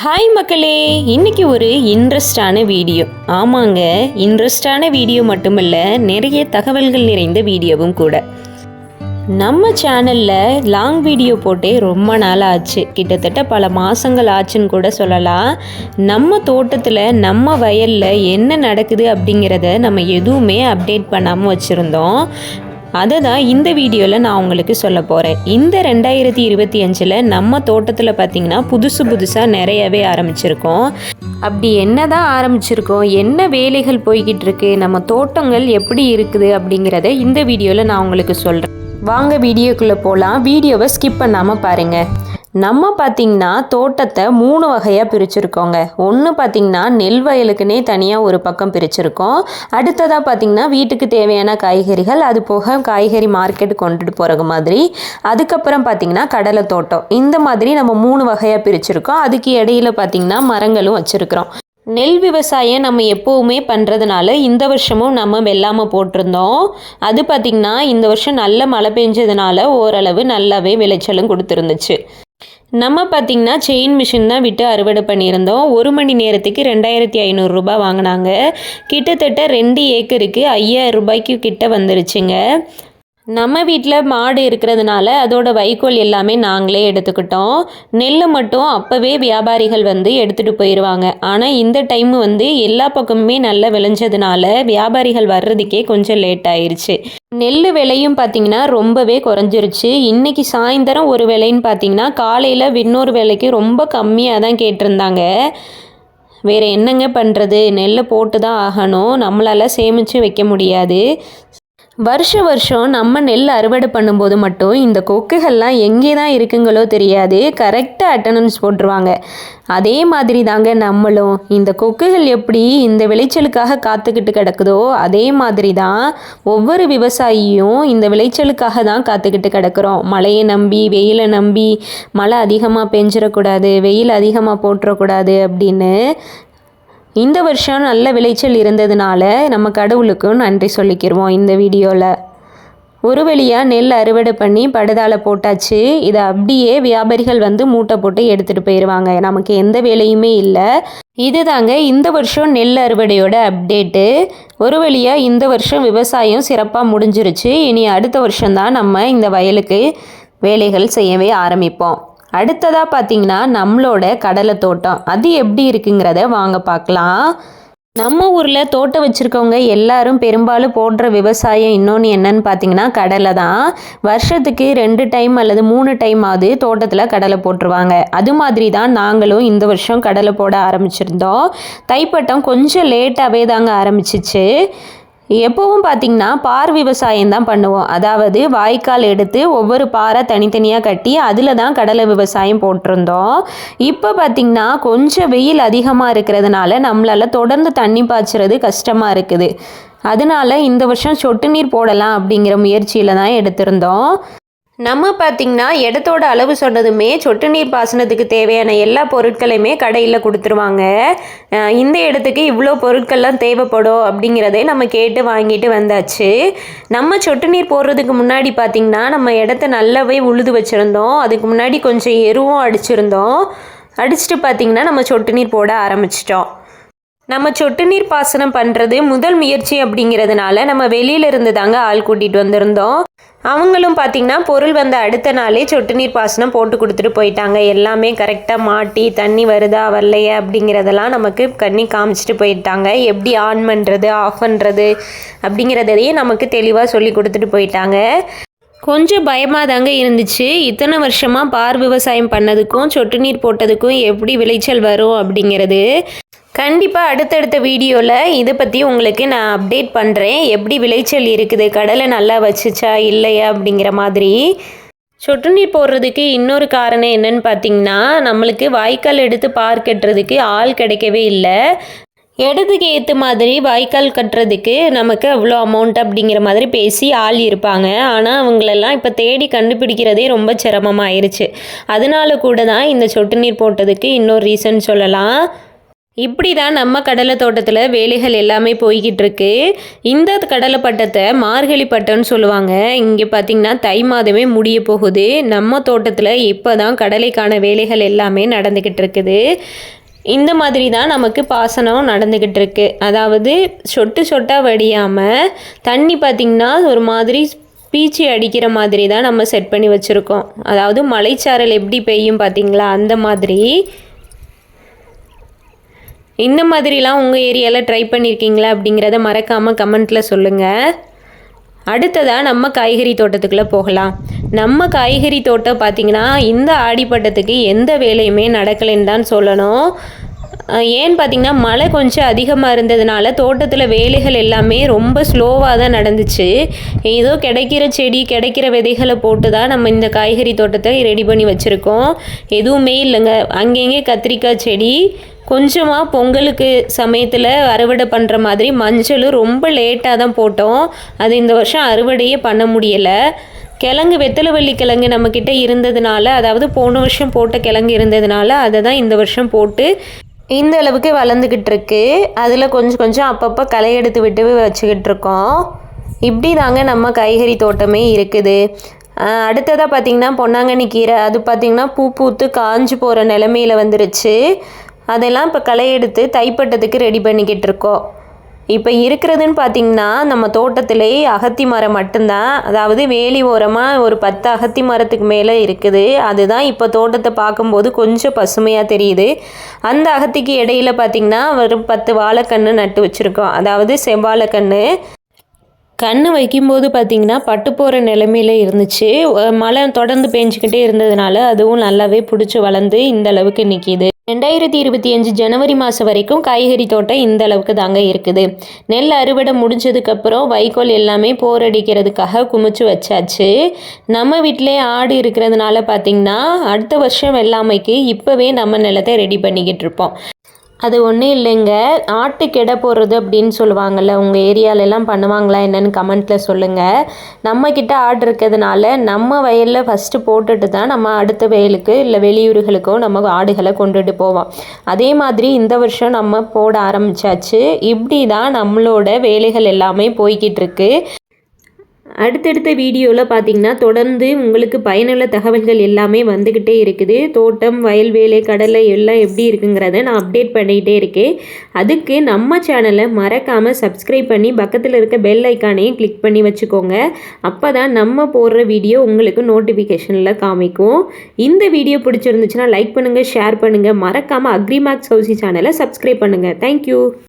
Hi மக்களே. இன்னைக்கு ஒரு இன்ட்ரெஸ்டான வீடியோ ஆமாங்க இன்ட்ரெஸ்டான வீடியோ மட்டுமல்ல நிறைய தகவல்கள் நிறைந்த வீடியோவும் கூட. நம்ம சேனலில் லாங் வீடியோ போட்டே ரொம்ப நாள் ஆச்சு கிட்டத்தட்ட பல மாதங்கள் ஆச்சுன்னு கூட சொல்லலாம். நம்ம தோட்டத்தில் நம்ம வயலில் என்ன நடக்குது அப்படிங்கிறத நம்ம எதுவுமே அப்டேட் பண்ணாமல் வச்சுருந்தோம். அதை தான் இந்த வீடியோவில் நான் உங்களுக்கு சொல்ல போகிறேன் இந்த ரெண்டாயிரத்தி இருபத்தி அஞ்சில் நம்ம தோட்டத்தில் பார்த்திங்கன்னா புதுசு புதுசாக நிறையவே ஆரம்பிச்சிருக்கோம். அப்படி என்ன தான் ஆரம்பிச்சிருக்கோம்? என்ன வேலைகள் போய்கிட்டு இருக்கு நம்ம தோட்டங்கள் எப்படி இருக்குது அப்படிங்கிறத இந்த வீடியோவில் நான் உங்களுக்கு சொல்கிறேன் வாங்க வீடியோக்குள்ளே போகலாம் வீடியோவை ஸ்கிப் பண்ணாமல் பாருங்கள் நம்ம பார்த்திங்கன்னா தோட்டத்தை மூணு வகையாக பிரிச்சுருக்கோங்க. ஒன்று பார்த்திங்கன்னா நெல் வயலுக்குனே தனியாக ஒரு பக்கம் பிரிச்சுருக்கோம். அடுத்ததாக பார்த்திங்கன்னா வீட்டுக்கு தேவையான காய்கறிகள் அது போக காய்கறி மார்க்கெட் கொண்டுட்டு போகிற மாதிரி. அதுக்கப்புறம் பார்த்திங்கன்னா கடலை தோட்டம். இந்த மாதிரி நம்ம மூணு வகையாக பிரிச்சுருக்கோம். அதுக்கு இடையில பார்த்திங்கன்னா மரங்களும் வச்சுருக்குறோம். நெல் விவசாயம் நம்ம எப்போவுமே பண்ணுறதுனால இந்த வருஷமும் நம்ம வெள்ளாமல் போட்டிருந்தோம். அது பார்த்திங்கன்னா இந்த வருஷம் நல்ல மழை பெஞ்சதுனால ஓரளவு நல்லாவே விளைச்சலும் கொடுத்துருந்துச்சு. நம்ம பார்த்திங்கன்னா செயின் மிஷின் தான் விட்டு அறுவடை பண்ணியிருந்தோம். ஒரு மணி நேரத்துக்கு ரெண்டாயிரத்தி ஐநூறுரூபா வாங்கினாங்க. கிட்டத்தட்ட ரெண்டு ஏக்கருக்கு ஐயாயிரம் ரூபாய்க்கு கிட்ட வந்துருச்சுங்க. நம்ம வீட்டில் மாடு இருக்கிறதுனால அதோட வைக்கோல் எல்லாமே நாங்களே எடுத்துக்கிட்டோம். நெல் மட்டும் அப்போவே வியாபாரிகள் வந்து எடுத்துகிட்டு போயிடுவாங்க ஆனால் இந்த டைம் வந்து எல்லா பக்கமுமே நல்லா விளைஞ்சதுனால வியாபாரிகள் வர்றதுக்கே கொஞ்சம் லேட் ஆயிடுச்சு நெல் விலையும் பார்த்திங்கன்னா ரொம்பவே குறைஞ்சிருச்சு. இன்றைக்கி சாயந்தரம் ஒரு விலைன்னு பார்த்தீங்கன்னா காலையில் இன்னொரு விலைக்கு ரொம்ப கம்மியாக தான் கேட்டிருந்தாங்க. வேறு என்னங்க பண்ணுறது நெல்லை போட்டு தான் ஆகணும். நம்மளால் சேமித்து வைக்க முடியாது. வருஷ வருஷம் நம்ம நெல் அறுவடை பண்ணும்போது மட்டும் இந்த கொக்குகள்லாம் எங்கே தான் இருக்குங்களோ தெரியாது கரெக்டாக அட்டனன்ஸ் போட்டுருவாங்க. அதே மாதிரி தாங்க நம்மளும். இந்த கொக்குகள் எப்படி இந்த விளைச்சலுக்காக காத்துக்கிட்டு கிடக்குதோ அதே மாதிரி தான் ஒவ்வொரு விவசாயியும் இந்த விளைச்சலுக்காக தான் காத்துக்கிட்டு கிடக்குறோம். மழையை நம்பி வெயிலை நம்பி மழை அதிகமாக பெஞ்சிடக்கூடாது வெயில் அதிகமாக போட்டுறக்கூடாது அப்படின்னு இந்த வருஷம் நல்ல விளைச்சல் இருந்ததுனால நம்ம கடவுளுக்கும் நன்றி சொல்லிக்கிறோம் இந்த வீடியோவில் ஒரு வழியாக நெல் அறுவடை பண்ணி படுதால போட்டாச்சு. இதை அப்படியே வியாபாரிகள் வந்து மூட்டை போட்டு எடுத்துகிட்டு போயிடுவாங்க நமக்கு எந்த வேலையுமே இல்லை. இதுதாங்க இந்த வருஷம் நெல் அறுவடையோட அப்டேட்டு. ஒரு வழியாக இந்த வருஷம் விவசாயம் சிறப்பாக முடிஞ்சிருச்சு. இனி அடுத்த வருஷம்தான் நம்ம இந்த வயலுக்கு வேலைகள் செய்யவே ஆரம்பிப்போம். அடுத்ததாக பார்த்தீங்கன்னா நம்மளோட கடலை தோட்டம். அது எப்படி இருக்குங்கிறத வாங்க பார்க்கலாம் நம்ம ஊரில் தோட்டம் வச்சுருக்கவங்க எல்லாரும் பெரும்பாலும் போடுற விவசாயம் இன்னொன்று என்னன்னு பார்த்தீங்கன்னா கடலை தான். வருஷத்துக்கு ரெண்டு டைம் அல்லது மூணு டைம் ஆகுது தோட்டத்தில் கடலை போட்டுருவாங்க. அது மாதிரி தான் நாங்களும் இந்த வருஷம் கடலை போட ஆரம்பிச்சிருந்தோம். தைப்பட்டம் கொஞ்சம் லேட்டாகவே தாங்க ஆரம்பிச்சிச்சு. எப்போவும் பார்த்திங்கன்னா பார் விவசாயம் தான் பண்ணுவோம். அதாவது வாய்க்கால் எடுத்து ஒவ்வொரு பாறை தனித்தனியாக கட்டி அதில் தான் கடலை விவசாயம் போட்டிருந்தோம். இப்போ பார்த்திங்கன்னா கொஞ்சம் வெயில் அதிகமாக இருக்கிறதுனால நம்மளால் தொடர்ந்து தண்ணி பாய்ச்சுறது கஷ்டமாக இருக்குது. அதனால இந்த வருஷம் சொட்டு நீர் போடலாம் அப்படிங்கிற முயற்சியில் தான் எடுத்திருந்தோம். நம்ம பார்த்திங்கன்னா இடத்தோட அளவு சொன்னதுமே சொட்டு நீர் பாசனத்துக்கு தேவையான எல்லா பொருட்களையுமே கடையில் கொடுத்துருவாங்க. இந்த இடத்துக்கு இவ்வளோ பொருட்கள்லாம் தேவைப்படும் அப்படிங்கிறதே நம்ம கேட்டு வாங்கிட்டு வந்தாச்சு. நம்ம சொட்டு நீர் போடுறதுக்கு முன்னாடி பார்த்திங்கன்னா நம்ம இடத்த நல்லாவே உழுது வச்சுருந்தோம். அதுக்கு முன்னாடி கொஞ்சம் எருவும் அடிச்சிருந்தோம். அடிச்சுட்டு பார்த்திங்கன்னா நம்ம சொட்டு நீர் போட ஆரம்பிச்சிட்டோம். நம்ம சொட்டு நீர் பாசனம் பண்ணுறது முதல் முயற்சி அப்படிங்கிறதுனால நம்ம வெளியில இருந்து தாங்க ஆள் கூட்டிகிட்டு வந்திருந்தோம். அவங்களும் பார்த்திங்கன்னா பொருள் வந்த அடுத்த நாளே சொட்டு நீர் பாசனம் போட்டு கொடுத்துட்டு போயிட்டாங்க. எல்லாமே கரெக்டாக மாட்டி தண்ணி வருதா வரலையா அப்படிங்கிறதெல்லாம் நமக்கு கண்ணி காமிச்சிட்டு போயிட்டாங்க. எப்படி ஆன் பண்ணுறது ஆஃப் பண்ணுறது அப்படிங்கிறதையும் நமக்கு தெளிவாக சொல்லி கொடுத்துட்டு போயிட்டாங்க. கொஞ்சம் பயமாக தாங்க இருந்துச்சு. இத்தனை வருஷமாக பார் விவசாயம் பண்ணதுக்கும் சொட்டு நீர் போட்டதுக்கும் எப்படி விளைச்சல் வரும் அப்படிங்கிறது. கண்டிப்பாக அடுத்தடுத்த வீடியோவில் இதை பற்றி உங்களுக்கு நான் அப்டேட் பண்ணுறேன் எப்படி விளைச்சல் இருக்குது? கடலை நல்லா வச்சுச்சா? இல்லையா? அப்படிங்கிற மாதிரி. சொட்டு நீர் போடுறதுக்கு இன்னொரு காரணம் என்னன்னு பார்த்தீங்கன்னா நம்மளுக்கு வாய்க்கால் எடுத்து பார் கட்டுறதுக்கு ஆள் கிடைக்கவே இல்லை. இடத்துக்கு ஏற்ற மாதிரி வாய்க்கால் கட்டுறதுக்கு நமக்கு அவ்வளோ அமௌண்ட் அப்படிங்கிற மாதிரி பேசி ஆள் இருப்பாங்க. ஆனால் அவங்களெல்லாம் இப்போ தேடி கண்டுபிடிக்கிறதே ரொம்ப சிரமமாயிருச்சு. அதனால கூட தான் இந்த சொட்டு நீர் போட்டதுக்கு இன்னொரு ரீசன் சொல்லலாம். இப்படி தான் நம்ம கடலை தோட்டத்தில் வேலைகள் எல்லாமே போய்கிட்டு இருக்கு இந்த கடலை பட்டத்தை மார்கழி பட்டம்னு சொல்லுவாங்க. இங்கே பார்த்திங்கன்னா தை மாதமே முடிய போகுது. நம்ம தோட்டத்தில் இப்போ தான் கடலைக்கான வேலைகள் எல்லாமே நடந்துக்கிட்டு இருக்குது இந்த மாதிரி தான் நமக்கு பாசனம் நடந்துக்கிட்டு இருக்கு அதாவது சொட்டு சொட்டாக வடியாமல் தண்ணி பார்த்திங்கன்னா ஒரு மாதிரி பீச்சி அடிக்கிற மாதிரி தான் நம்ம செட் பண்ணி வச்சுருக்கோம். அதாவது மலைச்சாரல் எப்படி பெய்யும் பார்த்தீங்களா அந்த மாதிரி இந்த மாதிரிலாம் உங்கள் ஏரியாவில் ட்ரை பண்ணியிருக்கீங்களா அப்படிங்கிறத மறக்காமல் கமெண்ட்டில் சொல்லுங்கள் அடுத்ததாக நம்ம காய்கறி தோட்டத்துக்குள்ளே போகலாம். நம்ம காய்கறி தோட்டம் பார்த்திங்கன்னா இந்த ஆடிப்பட்டத்துக்கு எந்த வேலையுமே நடக்கலைன்னு தான் சொல்லணும். ஏன்னு பார்த்தீங்கன்னா மழை கொஞ்சம் அதிகமாக இருந்ததுனால தோட்டத்தில் வேலைகள் எல்லாமே ரொம்ப ஸ்லோவாக தான் நடந்துச்சு. ஏதோ கிடைக்கிற செடி கிடைக்கிற விதைகளை போட்டு தான் நம்ம இந்த காய்கறி தோட்டத்தை ரெடி பண்ணி வச்சுருக்கோம். எதுவுமே இல்லைங்க. அங்கங்கே கத்திரிக்காய் செடி கொஞ்சமாக பொங்கலுக்கு சமயத்தில் அறுவடை பண்ணுற மாதிரி மஞ்சளும் ரொம்ப லேட்டாக தான் போட்டோம். அது இந்த வருஷம் அறுவடையே பண்ண முடியலை. கிழங்கு வெத்தலைவள்ளி கிழங்கு நம்மக்கிட்ட இருந்ததுனால அதாவது போன வருஷம் போட்ட கிழங்கு இருந்ததுனால அதை தான் இந்த வருஷம் போட்டு இந்த அளவுக்கு வளர்ந்துக்கிட்டு இருக்கு அதில் கொஞ்சம் கொஞ்சம் அப்பப்போ களை எடுத்து விட்டு வச்சுக்கிட்டு இருக்கோம் இப்படி தாங்க நம்ம காய்கறி தோட்டமே இருக்குது. அடுத்ததாக பார்த்திங்கன்னா பொன்னாங்கண்ணி கீரை. அது பார்த்திங்கன்னா பூ பூத்து காஞ்சு போகிற நிலமையில வந்துருச்சு. அதெல்லாம் இப்போ களை எடுத்து தைப்பட்டத்துக்கு ரெடி பண்ணிக்கிட்டு இருக்கோம் இப்போ இருக்கிறதுன்னு பார்த்தீங்கன்னா நம்ம தோட்டத்திலே அகத்தி மரம் மட்டும்தான். அதாவது வேலி ஓரமாக ஒரு பத்து அகத்தி மரத்துக்கு மேலே இருக்குது. அதுதான் இப்போ தோட்டத்தை பார்க்கும்போது கொஞ்சம் பசுமையாக தெரியுது. அந்த அகத்திக்கு இடையில பார்த்திங்கன்னா ஒரு பத்து வாழைக்கன்று நட்டு வச்சுருக்கோம். அதாவது செவ்வாழைக்கன்று கன்று வைக்கும்போது பார்த்திங்கன்னா பட்டு போகிற நிலைமையில் இருந்துச்சு. மழை தொடர்ந்து பேஞ்சிக்கிட்டே இருந்ததுனால அதுவும் நல்லாவே பிடிச்சி வளர்ந்து இந்த அளவுக்கு நிற்கிது ரெண்டாயிரத்தி இருபத்தி அஞ்சு ஜனவரி மாதம் வரைக்கும் காய்கறி தோட்டம் இந்த அளவுக்கு தாங்க இருக்குது. நெல் அறுவடை முடிஞ்சதுக்கப்புறம் வைக்கோல் எல்லாமே போரடிக்கிறதுக்காக குமிச்சு வச்சாச்சு. நம்ம வீட்டிலே ஆடு இருக்கிறதுனால பார்த்திங்கன்னா அடுத்த வருஷம் வெள்ளாமைக்கு இப்போவே நம்ம நிலத்தை ரெடி பண்ணிக்கிட்டு இருப்போம். அது ஒன்றும் இல்லைங்க. ஆட்டு போடுறது அப்படின்னு சொல்லுவாங்கள்ல உங்கள் ஏரியாலெல்லாம் பண்ணுவாங்களா என்னென்னு கமெண்ட்டில் சொல்லுங்கள் நம்மக்கிட்ட ஆடு இருக்கிறதுனால நம்ம வயலில் ஃபஸ்ட்டு போட்டுட்டு தான் நம்ம அடுத்த வயலுக்கு இல்லை வெளியூர்களுக்கோ நம்ம ஆடுகளை கொண்டுட்டு போவோம். அதே மாதிரி இந்த வருஷம் நம்ம போட ஆரம்பித்தாச்சு இப்படி தான் நம்மளோட வேலைகள் எல்லாமே போய்கிட்டு இருக்கு. அடுத்தடுத்த வீடியோவில் பார்த்தீங்கன்னா தொடர்ந்து உங்களுக்கு பயனுள்ள தகவல்கள் எல்லாமே வந்துக்கிட்டே இருக்குது. தோட்டம் வயல்வேலை கடலை எல்லாம் எப்படி இருக்குங்கிறத நான் அப்டேட் பண்ணிக்கிட்டே இருக்கேன். அதுக்கு நம்ம சேனலை மறக்காமல் சப்ஸ்கிரைப் பண்ணி பக்கத்தில் இருக்க பெல் ஐக்கானையும் கிளிக் பண்ணி வச்சுக்கோங்க. அப்போ தான் நம்ம போடுற வீடியோ உங்களுக்கு நோட்டிஃபிகேஷனில் காமிக்கும். இந்த வீடியோ பிடிச்சிருந்துச்சுன்னா லைக் பண்ணுங்கள் ஷேர் பண்ணுங்கள் மறக்காமல் அக்ரிமேக்ஸ் ஹவுசி சேனலை சப்ஸ்கிரைப் பண்ணுங்கள் தேங்க்யூ